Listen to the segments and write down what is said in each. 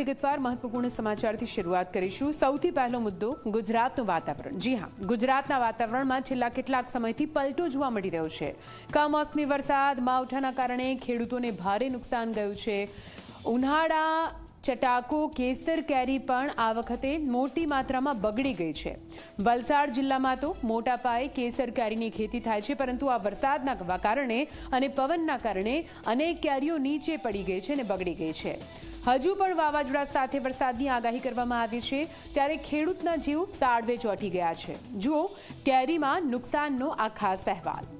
વિગતવાર મહત્વપૂર્ણ સમાચારથી શરૂઆત કરીશું. સૌથી પહેલો મુદ્દો, ગુજરાતનું વાતાવરણ. જી હા, ગુજરાતના વાતાવરણમાં છેલ્લા કેટલાક સમયથી પલટો જોવા મળી રહ્યો છે. કમોસમી વરસાદ, માવઠાના કારણે ખેડૂતોને ભારે નુકસાન ગયું છે. ઉનાળા, ચટાકો, કેસર કેરી પણ આ વખતે મોટી માત્રામાં બગડી ગઈ છે. વલસાડ જિલ્લામાં તો મોટા પાયે કેસર કેરીની ખેતી થાય છે, પરંતુ આ વરસાદના કારણે અને પવનના કારણે અનેક કેરીઓ નીચે પડી ગઈ છે અને બગડી ગઈ છે. હજુ પણ વાવાઝોડા સાથે વરસાદની આગાહી કરવામાં આવી છે. ત્યારે ખેડૂતના જીવ તાળવે ચોંટી ગયા છે. જુઓ, કેરીમાં નુકસાનનો આ ખાસ અહેવાલ.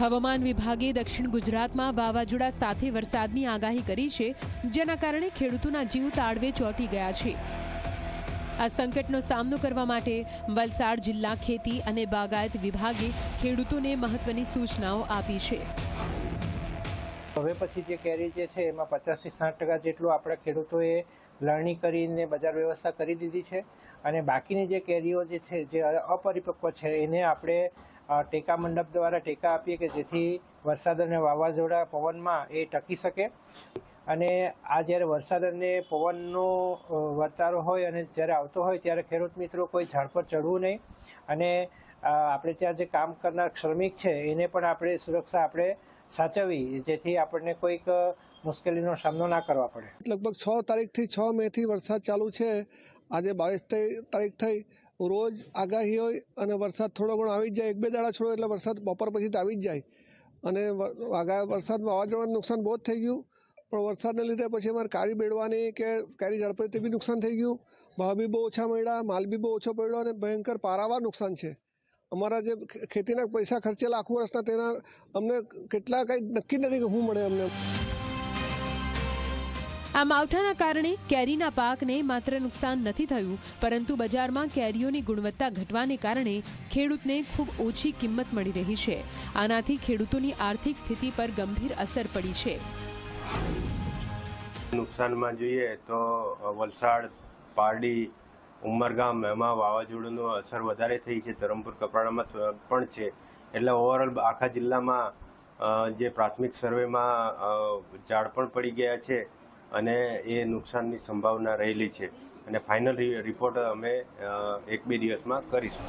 હવામાન વિભાગે દક્ષિણ ગુજરાતમાં વાવાઝોડા સાથે વરસાદની આગાહી કરી છે, જેના કારણે ખેડૂતોના જીવ તાળવે ચોંટી ગયા છે. આ સંકટનો સામનો કરવા માટે વલસાડ જિલ્લા ખેતી અને બાગાયત વિભાગે ખેડૂતોને મહત્વની સૂચનાઓ આપી છે. હવે પછી જે કેરી જે છે, એમાં પચાસથી સાઠ ટકા જેટલું આપણા ખેડૂતોએ લણણી કરીને બજાર વ્યવસ્થા કરી દીધી છે. અને બાકીની જે કેરીઓ જે છે, જે અપરિપક્વ છે, એને આપણે ટેકા મંડપ દ્વારા ટેકા આપીએ કે જેથી વરસાદ અને વાવાઝોડા પવનમાં એ ટકી શકે. અને આ જ્યારે વરસાદ અને પવનનો વર્તારો હોય અને જ્યારે આવતો હોય ત્યારે ખેડૂત મિત્રો કોઈ ઝાડ પર ચડવું નહીં. અને આપણે ત્યાં જે કામ કરનાર શ્રમિક છે એને પણ આપણે સુરક્ષા આપણે સાચવવી, જેથી આપણને કોઈક મુશ્કેલીનો સામનો ના કરવા પડે. લગભગ છ તારીખથી છ મેથી વરસાદ ચાલુ છે. આજે બાવીસ તારીખ થઈ. રોજ આગાહી હોય અને વરસાદ થોડો ઘણો આવી જ જાય, એક બે દાડા છોડો એટલે વરસાદ બપોર પછી તો આવી જ જાય. અને આગા વરસાદ વાવાઝોડાનું નુકસાન બહુ જ થઈ ગયું. પણ વરસાદને લીધે પછી અમારે કાળી બેડવાની કે કાળી ઝડપે બી નુકસાન થઈ ગયું. ભાવ બી બહુ ઓછા મળ્યા, માલ બી બહુ ઓછો પડ્યો અને ભયંકર પારાવાર નુકસાન છે. અમારા જે ખેતીના પૈસા ખર્ચેલા આખું વર્ષના તેના અમને કેટલા કંઈ નક્કી નથી કે શું મળે અમને. આ માવઠાના કારણે કેરીના પાકને માત્ર નુકસાન નથી થયું, પરંતુ બજારમાં કેરીઓની ગુણવત્તા ઘટવાને કારણે ખેડૂતને ખૂબ ઓછી કિંમત મળી રહી છે. આનાથી ખેડૂતોની આર્થિક સ્થિતિ પર ગંભીર અસર પડી છે. નુકસાનમાં જોઈએ તો વલસાડ, પારડી, ઉમરગામ એમાં વાવાઝોડુંનું અસર વધારે થઈ છે. ધરમપુર, કપરાડામાં પણ છે. એટલે ઓવરઓલ આખા જિલ્લામાં જે પ્રાથમિક સર્વેમાં ઝાડ પણ પડી ગયા છે. અને એ નુકસાનની સંભાવના રહેલી છે. અને ફાઇનલ રિપોર્ટ અમે એક બે દિવસમાં કરીશું.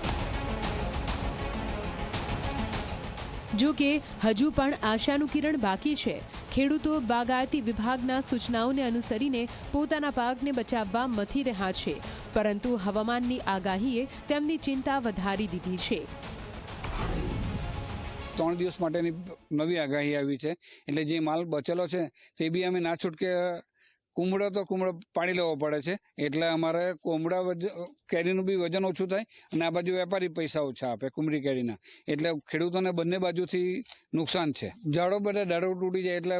જો કે હજુ પણ આશાનું કિરણ બાકી છે. ખેડૂતો બાગાયતી વિભાગના સૂચનાઓને અનુસરીને પોતાના પાકને બચાવવા મથી રહ્યા છે. પરંતુ હવામાનની આગાહીએ તેમની ચિંતા વધારી દીધી છે. ત્રણ દિવસ માટેની નવી આગાહી આવી છે. એટલે જે માલ બચેલો છે તે બી અમે ના છૂટકે કુમળો તો કુમળો પાડી લેવો પડે છે. એટલે અમારે વજ- કેરીનું બી વજન ઓછું થાય અને આ બાજુ વેપારી પૈસા ઓછા આપે કુમળી કેરીના. એટલે ખેડૂતોને બંને બાજુથી નુકસાન છે. ઝાડો બધા ડાળો તૂટી જાય એટલે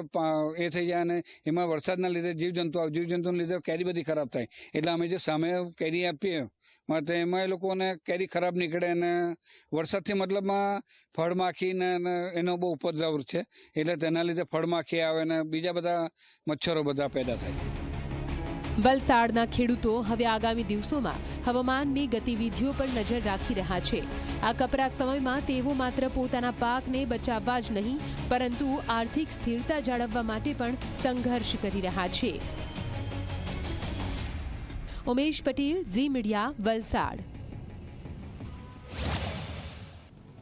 એ થઈ જાય અને એમાં વરસાદના લીધે જીવજંતુ આવે જીવજંતુના લીધે કેરી બધી ખરાબ થાય. એટલે અમે જે સામે કેરી આપીએ માટે એમાં એ લોકોને કેરી ખરાબ નીકળે અને વરસાદથી મતલબમાં ફળ ને ને એનો બહુ ઉપદ્રવ છે. એટલે તેના લીધે ફળમાખી આવે ને બીજા બધા મચ્છરો બધા પેદા થાય. વલસાડના ખેડૂતો હવે આગામી દિવસોમાં હવામાનની ગતિવિધિઓ પર નજર રાખી રહ્યા છે. આ કપરા સમયમાં તેઓ માત્ર પોતાના પાકને બચાવવા જ નહીં, પરંતુ આર્થિક સ્થિરતા જાળવવા માટે પણ સંઘર્ષ કરી રહ્યા છે. ઉમેશ પટેલ ઝી મીડિયા વલસાડ